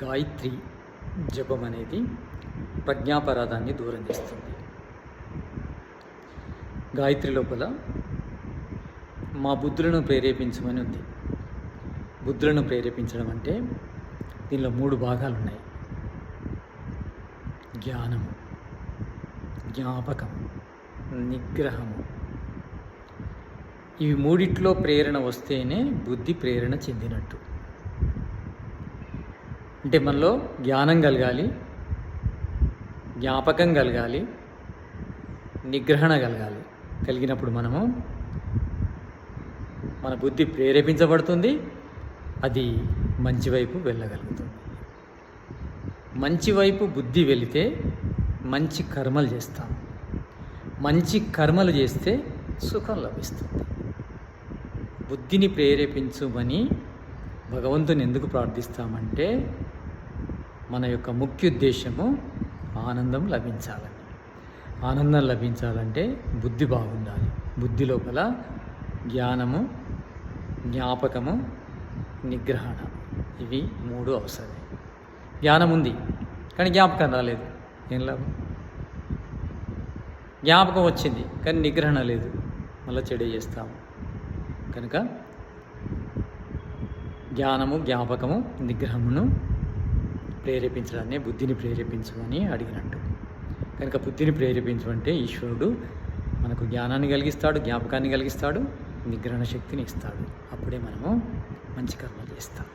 గాయత్రి జపం అనేది ప్రజ్ఞాపరాధాన్ని దూరం చేస్తుంది గాయత్రి లోపల మా బుద్ధులను ప్రేరేపించమని ఉంది. బుద్ధులను ప్రేరేపించడం అంటే దీనిలో మూడు భాగాలు ఉన్నాయి జ్ఞానము జ్ఞాపకం నిగ్రహము. ఇవి మూడిట్లో ప్రేరణ వస్తేనే బుద్ధి ప్రేరణ చెందినట్టు. అంటే మనలో జ్ఞానం కలగాలి జ్ఞాపకం కలగాలి నిగ్రహణ కలగాలి. కలిగినప్పుడు మనము మన బుద్ధి ప్రేరేపించబడుతుంది అది మంచి వైపు వెళ్ళగలుగుతుంది. మంచి వైపు బుద్ధి వెళితే మంచి కర్మలు చేస్తాం. మంచి కర్మలు చేస్తే సుఖం లభిస్తుంది. బుద్ధిని ప్రేరేపించుమని భగవంతుని ఎందుకు ప్రార్థిస్తామంటే మన యొక్క ముఖ్య ఉద్దేశము ఆనందం లభించాలని ఆనందం లభించాలంటే బుద్ధి బాగుండాలి. బుద్ధి లోపల జ్ఞానము జ్ఞాపకము నిగ్రహణ ఇవి మూడు అవసరమే. జ్ఞానం ఉంది కానీ జ్ఞాపకం రాలేదు. ఏం లాభం? జ్ఞాపకం వచ్చింది కానీ నిగ్రహణ లేదు. మళ్ళీ చెడు చేస్తాము. కనుక జ్ఞానము జ్ఞాపకము నిగ్రహమును ప్రేరేపించడాన్ని బుద్ధిని ప్రేరేపించమని అడిగినట్టు. కనుక బుద్ధిని ప్రేరేపించమంటే ఈశ్వరుడు మనకు జ్ఞానాన్ని కలిగిస్తాడు జ్ఞాపకాన్ని కలిగిస్తాడు నిగ్రహణ శక్తిని ఇస్తాడు. అప్పుడే మనము మంచి కర్మ చేస్తాం.